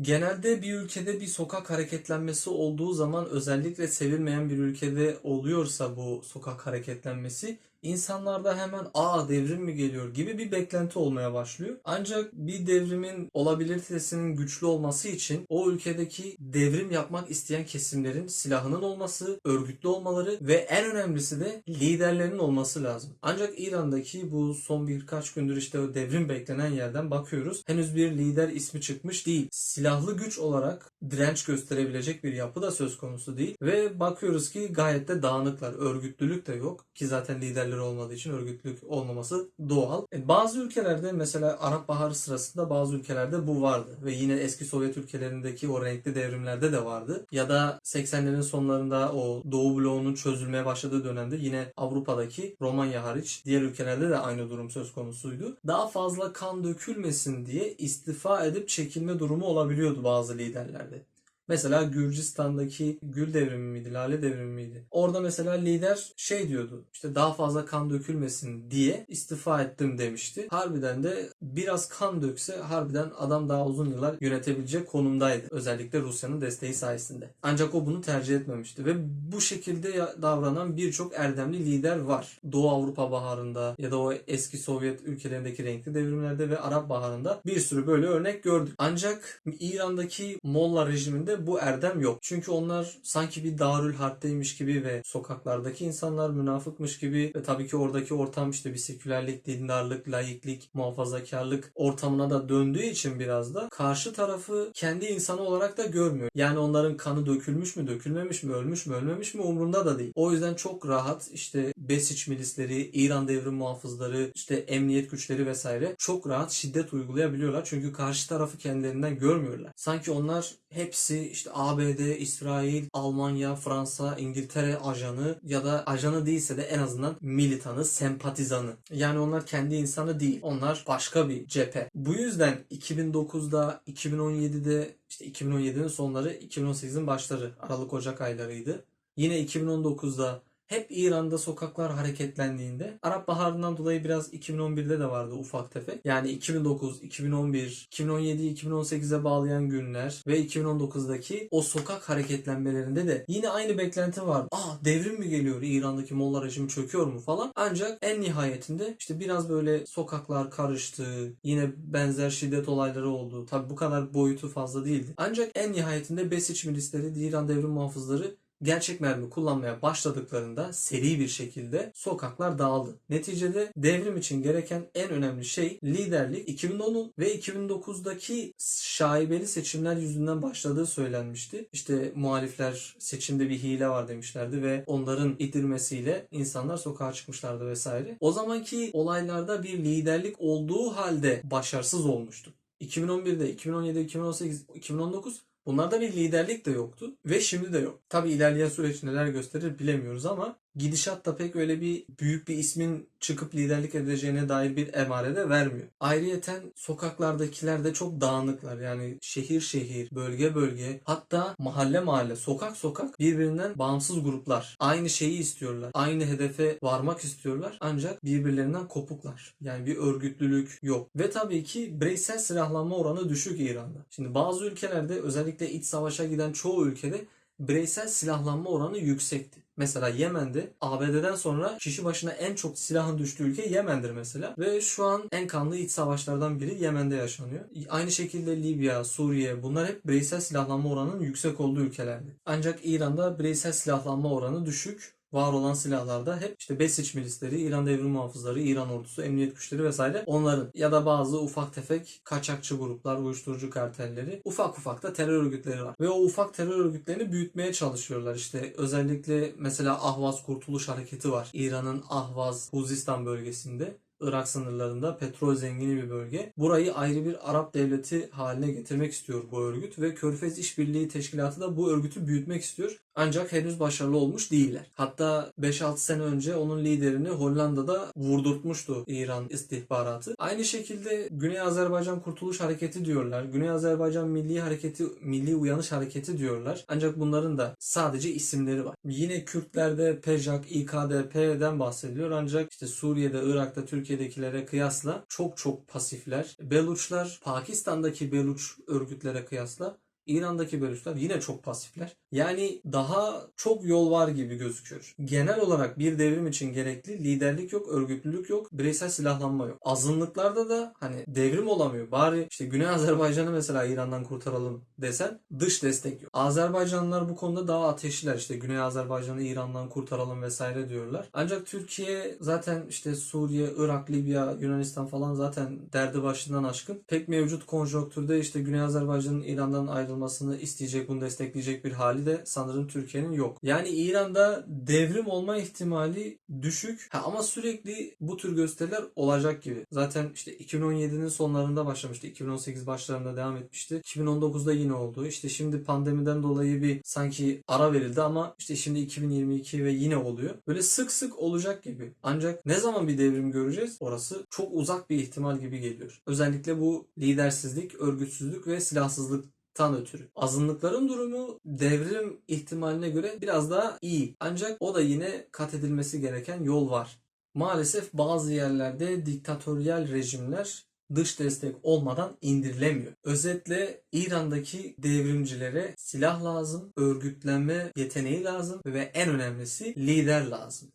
Genelde bir ülkede bir sokak hareketlenmesi olduğu zaman özellikle sevilmeyen bir ülkede oluyorsa bu sokak hareketlenmesi insanlarda hemen aa devrim mi geliyor gibi bir beklenti olmaya başlıyor. Ancak bir devrimin olabilitesinin güçlü olması için o ülkedeki devrim yapmak isteyen kesimlerin silahının olması, örgütlü olmaları ve en önemlisi de liderlerinin olması lazım. Ancak İran'daki bu son birkaç gündür işte o devrim beklenen yerden bakıyoruz. Henüz bir lider ismi çıkmış değil. Silahlı güç olarak direnç gösterebilecek bir yapı da söz konusu değil. Ve bakıyoruz ki gayet de dağınıklar. Örgütlülük de yok. Ki zaten liderleri olmadığı için örgütlülük olmaması doğal. E, Bazı ülkelerde mesela Arap Baharı sırasında bazı ülkelerde bu vardı. Ve yine eski Sovyet ülkelerindeki o renkli devrimlerde de vardı. Ya da 80'lerin sonlarında o Doğu bloğunun çözülmeye başladığı dönemde yine Avrupa'daki Romanya hariç diğer ülkelerde de aynı durum söz konusuydu. Daha fazla kan dökülmesin diye istifa edip çekilme durumu olabiliyordu bazı liderlerde. Mesela Gürcistan'daki Gül devrimi miydi, Lale devrimi miydi? Orada mesela lider şey diyordu. işte daha fazla kan dökülmesin diye istifa ettim demişti. Harbiden de biraz kan dökse harbiden adam daha uzun yıllar yönetebilecek konumdaydı. Özellikle Rusya'nın desteği sayesinde. Ancak o bunu tercih etmemişti ve bu şekilde davranan birçok erdemli lider var. Doğu Avrupa Baharı'nda ya da o eski Sovyet ülkelerindeki renkli devrimlerde ve Arap Baharı'nda bir sürü böyle örnek gördük. Ancak İran'daki Molla rejiminde bu erdem yok. Çünkü onlar sanki bir Darül Harp'teymiş gibi ve sokaklardaki insanlar münafıkmış gibi ve tabii ki oradaki ortam işte bir sekülerlik, dindarlık, laiklik, muhafazakarlık ortamına da döndüğü için biraz da karşı tarafı kendi insanı olarak da görmüyor. Yani onların kanı dökülmüş mü, dökülmemiş mi, ölmüş mü, ölmemiş mi umrunda da değil. O yüzden çok rahat işte Besiç milisleri, İran devrim muhafızları, işte emniyet güçleri vesaire çok rahat şiddet uygulayabiliyorlar. Çünkü karşı tarafı kendilerinden görmüyorlar. Sanki onlar hepsi işte ABD, İsrail, Almanya, Fransa, İngiltere ajanı ya da ajanı değilse de en azından militanı, sempatizanı. Yani onlar kendi insanı değil. Onlar başka bir cephe. Bu yüzden 2009'da, 2017'de işte 2017'nin sonları, 2018'in başları Aralık Ocak aylarıydı. Yine 2019'da hep İran'da sokaklar hareketlendiğinde Arap Baharı'ndan dolayı biraz 2011'de de vardı ufak tefek. Yani 2009, 2011, 2017'yi 2018'e bağlayan günler ve 2019'daki o sokak hareketlenmelerinde de yine aynı beklenti vardı. Aa devrim mi geliyor İran'daki Molla rejimi çöküyor mu falan. Ancak en nihayetinde işte biraz böyle sokaklar karıştı. Yine benzer şiddet olayları oldu. Tabi bu kadar boyutu fazla değildi. Ancak en nihayetinde Besiç milisleri, İran devrim muhafızları gerçek mermi kullanmaya başladıklarında seri bir şekilde sokaklar dağıldı. Neticede devrim için gereken en önemli şey liderlik 2010'un ve 2009'daki şaibeli seçimler yüzünden başladığı söylenmişti. İşte muhalifler seçimde bir hile var demişlerdi ve onların itirmesiyle insanlar sokağa çıkmışlardı vesaire. O zamanki olaylarda bir liderlik olduğu halde başarısız olmuştu. 2011'de, 2017, 2018, 2019 Bunlarda bir liderlik de yoktu ve şimdi de yok. Tabi ilerleyen süreç neler gösterir bilemiyoruz ama gidişat da pek öyle bir büyük bir ismin çıkıp liderlik edeceğine dair bir emare de vermiyor. Ayrıyeten sokaklardakiler de çok dağınıklar. Yani şehir şehir, bölge bölge, hatta mahalle mahalle, sokak sokak birbirinden bağımsız gruplar. Aynı şeyi istiyorlar. Aynı hedefe varmak istiyorlar. Ancak birbirlerinden kopuklar. Yani bir örgütlülük yok. Ve tabii ki bireysel silahlanma oranı düşük İran'da. Şimdi bazı ülkelerde özellikle iç savaşa giden çoğu ülkede bireysel silahlanma oranı yüksekti. Mesela Yemen'de ABD'den sonra kişi başına en çok silahın düştüğü ülke Yemen'dir mesela. Ve şu an en kanlı iç savaşlardan biri Yemen'de yaşanıyor. Aynı şekilde Libya, Suriye bunlar hep bireysel silahlanma oranının yüksek olduğu ülkelerdi. Ancak İran'da bireysel silahlanma oranı düşük var olan silahlarda hep işte Besiç milisleri, İran devrim muhafızları, İran ordusu, emniyet güçleri vesaire onların ya da bazı ufak tefek kaçakçı gruplar, uyuşturucu kartelleri, ufak ufak da terör örgütleri var. Ve o ufak terör örgütlerini büyütmeye çalışıyorlar. İşte özellikle mesela Ahvaz Kurtuluş Hareketi var. İran'ın Ahvaz, Huzistan bölgesinde. Irak sınırlarında petrol zengini bir bölge. Burayı ayrı bir Arap devleti haline getirmek istiyor bu örgüt ve Körfez İşbirliği Teşkilatı da bu örgütü büyütmek istiyor. Ancak henüz başarılı olmuş değiller. Hatta 5-6 sene önce onun liderini Hollanda'da vurdurtmuştu İran istihbaratı. Aynı şekilde Güney Azerbaycan Kurtuluş Hareketi diyorlar. Güney Azerbaycan Milli Hareketi, Milli Uyanış Hareketi diyorlar. Ancak bunların da sadece isimleri var. Yine Kürtlerde PEJAK, İKDP'den bahsediliyor. Ancak işte Suriye'de, Irak'ta, Türkiye'dekilere kıyasla çok çok pasifler. Beluçlar, Pakistan'daki Beluç örgütlere kıyasla İran'daki Beluçlar yine çok pasifler. Yani daha çok yol var gibi gözüküyor. Genel olarak bir devrim için gerekli liderlik yok, örgütlülük yok, bireysel silahlanma yok. Azınlıklarda da hani devrim olamıyor. Bari işte Güney Azerbaycan'ı mesela İran'dan kurtaralım desen dış destek yok. Azerbaycanlılar bu konuda daha ateşliler. İşte Güney Azerbaycan'ı İran'dan kurtaralım vesaire diyorlar. Ancak Türkiye zaten işte Suriye, Irak, Libya, Yunanistan falan zaten derdi başından aşkın. Pek mevcut konjonktürde işte Güney Azerbaycan'ın İran'dan ayrılmasını isteyecek, bunu destekleyecek bir hali de sanırım Türkiye'nin yok. Yani İran'da devrim olma ihtimali düşük ha, ama sürekli bu tür gösteriler olacak gibi. Zaten işte 2017'nin sonlarında başlamıştı. 2018 başlarında devam etmişti. 2019'da yine oldu. İşte şimdi pandemiden dolayı bir sanki ara verildi ama işte şimdi 2022 ve yine oluyor. Böyle sık sık olacak gibi. Ancak ne zaman bir devrim göreceğiz? Orası çok uzak bir ihtimal gibi geliyor. Özellikle bu lidersizlik, örgütsüzlük ve silahsızlık tan ötürü. Azınlıkların durumu devrim ihtimaline göre biraz daha iyi. Ancak o da yine kat edilmesi gereken yol var. Maalesef bazı yerlerde diktatöryel rejimler dış destek olmadan indirilemiyor. Özetle İran'daki devrimcilere silah lazım, örgütlenme yeteneği lazım ve en önemlisi lider lazım.